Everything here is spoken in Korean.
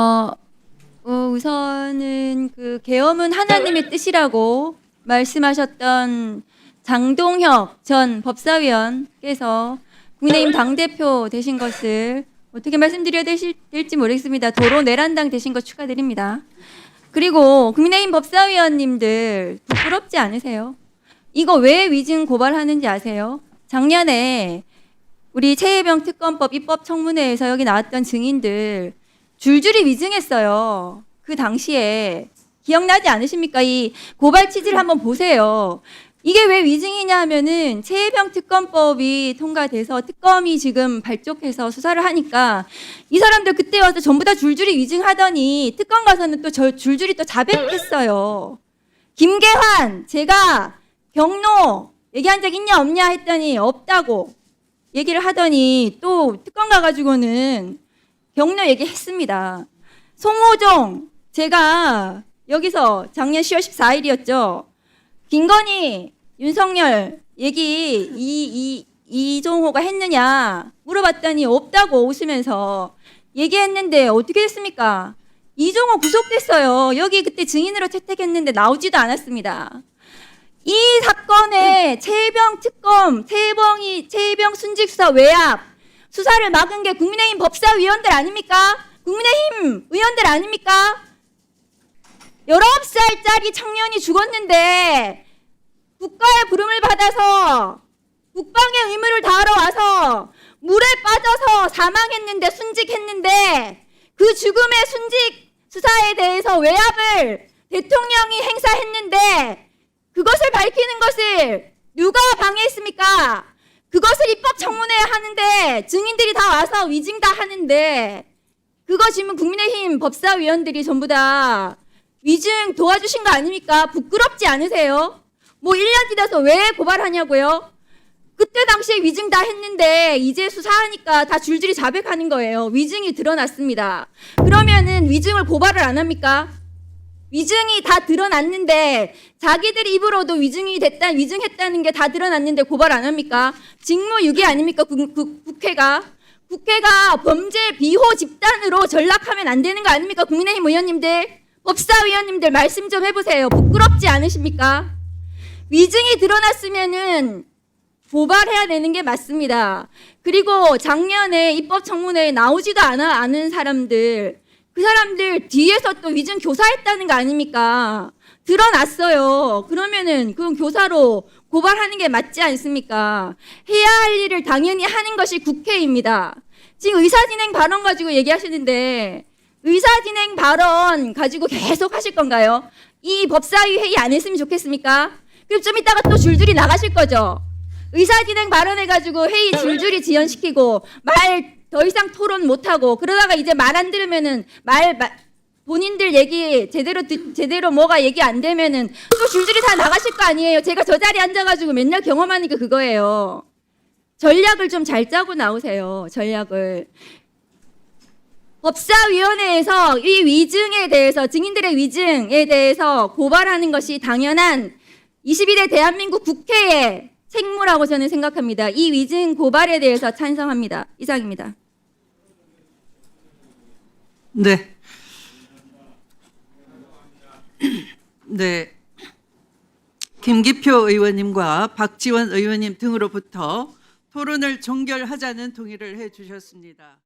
어, 어, 우선은 그 계엄은 하나님의 뜻이라고 말씀하셨던 장동혁 전 법사위원께서 국민의힘 당대표 되신 것을 어떻게 말씀드려야 되실, 될지 모르겠습니다. 도로 내란당 되신 것 축하드립니다. 그리고 국민의힘 법사위원님들 부끄럽지 않으세요? 이거 왜 위증 고발하는지 아세요? 작년에 우리 최혜병 특검법 입법 청문회에서 여기 나왔던 증인들 줄줄이 위증했어요. 그 당시에 기억나지 않으십니까? 이 고발 취지를 한번 보세요. 이게 왜 위증이냐 하면은 최혜병 특검법이 통과돼서 특검이 지금 발족해서 수사를 하니까 이 사람들 그때 와서 전부 다 줄줄이 위증하더니 특검 가서는 또 저 줄줄이 또 자백했어요. 김계환 제가 경로 얘기한 적 있냐 없냐 했더니 없다고 얘기를 하더니 또 특검 가가지고는 경로 얘기했습니다. 송호정 제가 여기서 작년 10월 14일이었죠. 김건희 윤석열 얘기 이, 이, 이종호가 했느냐 물어봤더니 없다고 웃으면서 얘기했는데 어떻게 됐습니까? 이종호 구속됐어요. 여기 그때 증인으로 채택했는데 나오지도 않았습니다. 이 사건에 최병 특검, 최병이 최병 순직 수사 외압 수사를 막은 게 국민의힘 법사위원들 아닙니까? 국민의힘 의원들 아닙니까? 19살짜리 청년이 죽었는데 국가의 부름을 받아서 국방의 의무를 다하러 와서 물에 빠져서 사망했는데 순직했는데 그 죽음의 순직 수사에 대해서 외압을 대통령이 행사했는데 그것을 밝히는 것을 누가 방해했습니까? 그것을 입법 청문회 하는데 증인들이 다 와서 위증 다 하는데 그거 지금 국민의힘 법사위원들이 전부 다 위증 도와주신 거 아닙니까? 부끄럽지 않으세요? 뭐 1년 지나서 왜 고발하냐고요? 그때 당시에 위증 다 했는데 이제 수사하니까 다 줄줄이 자백하는 거예요. 위증이 드러났습니다. 그러면은 위증을 고발을 안 합니까? 위증이 다 드러났는데 자기들 입으로도 위증이 됐다, 위증했다는 게 다 드러났는데 고발 안 합니까? 직무유기 아닙니까? 국, 국, 국회가 국회가 범죄 비호 집단으로 전락하면 안 되는 거 아닙니까? 국민의힘 의원님들, 법사위원님들 말씀 좀 해보세요. 부끄럽지 않으십니까? 위증이 드러났으면은 고발해야 되는 게 맞습니다. 그리고 작년에 입법 청문회에 나오지도 않아 않은 사람들 그 사람들 뒤에서 또 위증 교사했다는 거 아닙니까? 드러났어요. 그러면은 그건 교사로 고발하는 게 맞지 않습니까? 해야 할 일을 당연히 하는 것이 국회입니다. 지금 의사진행 발언 가지고 얘기하시는데 의사진행 발언 가지고 계속 하실 건가요? 이 법사위 회의 안 했으면 좋겠습니까? 그럼 좀 이따가 또 줄줄이 나가실 거죠? 의사진행 발언해가지고 회의 줄줄이 지연시키고 말 더 이상 토론 못하고 그러다가 이제 말 안 들으면은 말, 마- 본인들 얘기 제대로 듣- 제대로 뭐가 얘기 안 되면은 또 줄줄이 다 나가실 거 아니에요. 제가 저 자리에 앉아가지고 맨날 경험하니까 그거예요. 전략을 좀 잘 짜고 나오세요. 전략을. 법사위원회에서 이 위증에 대해서 증인들의 위증에 대해서 고발하는 것이 당연한 22대 대한민국 국회의 책무라고 저는 생각합니다. 이 위증 고발에 대해서 찬성합니다. 이상입니다. 네. 네. 김기표 의원님과 박지원 의원님 등으로부터 토론을 종결하자는 동의를 해 주셨습니다.